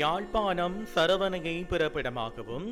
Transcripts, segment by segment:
யாழ்ப்பாணம் சரவணையை பிறப்பிடமாகவும்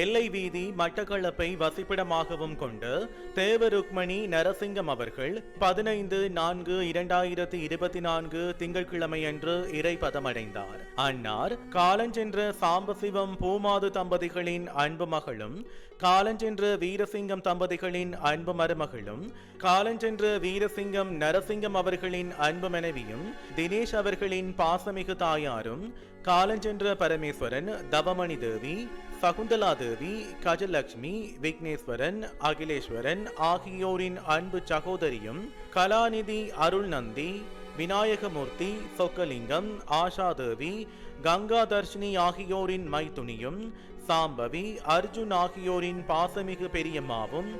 எல்லை வீதி மட்டக்களப்பை வசிப்பிடமாகவும் கொண்டு தேவ ருக்மணி நரசிங்கம் அவர்கள் பதினைந்து நான்கு இரண்டாயிரத்தி இருபத்தி நான்கு திங்கட்கிழமையன்று இறைப்பதமடைந்தார். அன்னார் காலஞ்சென்ற சாம்பசிவம் பூமாது தம்பதிகளின் அன்பு மகளும் காலஞ்சென்ற வீரசிங்கம் தம்பதிகளின் அன்பு மருமகளும் காலஞ்சென்ற வீரசிங்கம் நரசிங்கம் அவர்களின் அன்பு மனைவியும் தினேஷ் அவர்களின் பாசமிகு தாயாரும் காலஞ்சென்ற பரமேஸ்வரன் தவமணி தேவி சகுந்தலா தேவி கஜலட்சுமி விக்னேஸ்வரன் அகிலேஸ்வரன் ஆகியோரின் அன்பு சகோதரியும் கலாநிதி அருள் நந்தி விநாயகமூர்த்தி சொக்கலிங்கம் ஆஷாதேவி கங்காதர்ஷினி ஆகியோரின் மைத்துனியும் சாம்பவி அர்ஜுன் ஆகியோரின் பாசமிகு பெரியம்மாவும்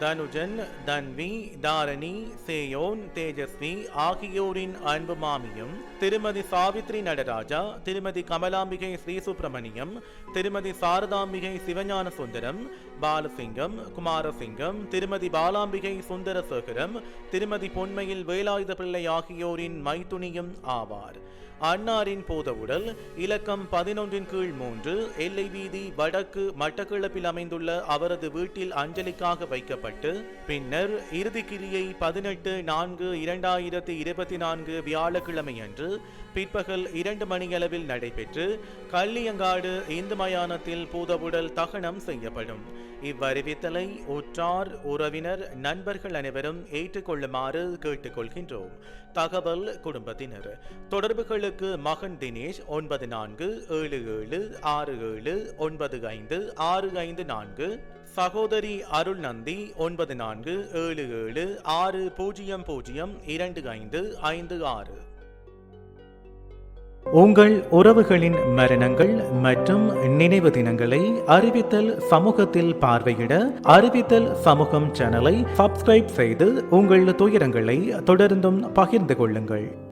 தனுஜன் தன்வி தாரணி சேயோன் தேஜஸ்வி ஆகியோரின் அன்பு மாமியும் திருமதி சாவித்ரி நடராஜா திருமதி கமலாம்பிகை ஸ்ரீ சுப்பிரமணியம் திருமதி சாரதாம்பிகை சிவஞான சுந்தரம் பாலசிங்கம் குமாரசிங்கம் திருமதி பாலாம்பிகை சுந்தரசேகரம் திருமதி பொன்மையில் வேலாயுத பிள்ளை ஆகியோரின் மைத்துனியும் ஆவார். அன்னாரின் பூதவுடல் இலக்கம் பதினொன்றின் கீழ் மூன்று எல்லை வீதி வடக்கு மட்டக்கிழப்பில் அமைந்துள்ள அவரது வீட்டில் அஞ்சலிக்காக வைக்கப்பட்டு பின்னர் இறுதிக்கிரியை பதினெட்டு நான்கு இரண்டாயிரத்தி இருபத்தி நான்கு வியாழக்கிழமையன்று பிற்பகல் இரண்டு மணியளவில் நடைபெற்று கள்ளியங்காடு இந்து மயானத்தில் பூதவுடல் தகனம் செய்யப்படும். இவ்வறிவித்தலை உற்றார் உறவினர் நண்பர்கள் அனைவரும் ஏற்றுக்கொள்ளுமாறு கேட்டுக்கொள்கின்றோம். தகவல் குடும்பத்தினர். தொடர்புகளுக்கு மகன் தினேஷ் ஒன்பது நான்கு ஏழு ஏழு ஆறு ஏழு ஒன்பது ஐந்து ஆறு ஐந்து நான்கு சகோதரி அருள் நந்தி ஒன்பது நான்கு ஏழு ஏழு ஆறு பூஜ்ஜியம் பூஜ்ஜியம் இரண்டு ஐந்து ஐந்து ஆறு. உங்கள் உறவுகளின் மரணங்கள் மற்றும் நினைவு தினங்களை அறிவித்தல் சமூகத்தில் பார்வையிட அறிவித்தல் சமூகம் சேனலை சப்ஸ்கிரைப் செய்து உங்கள் துயரங்களை தொடர்ந்தும் பகிர்ந்து கொள்ளுங்கள்.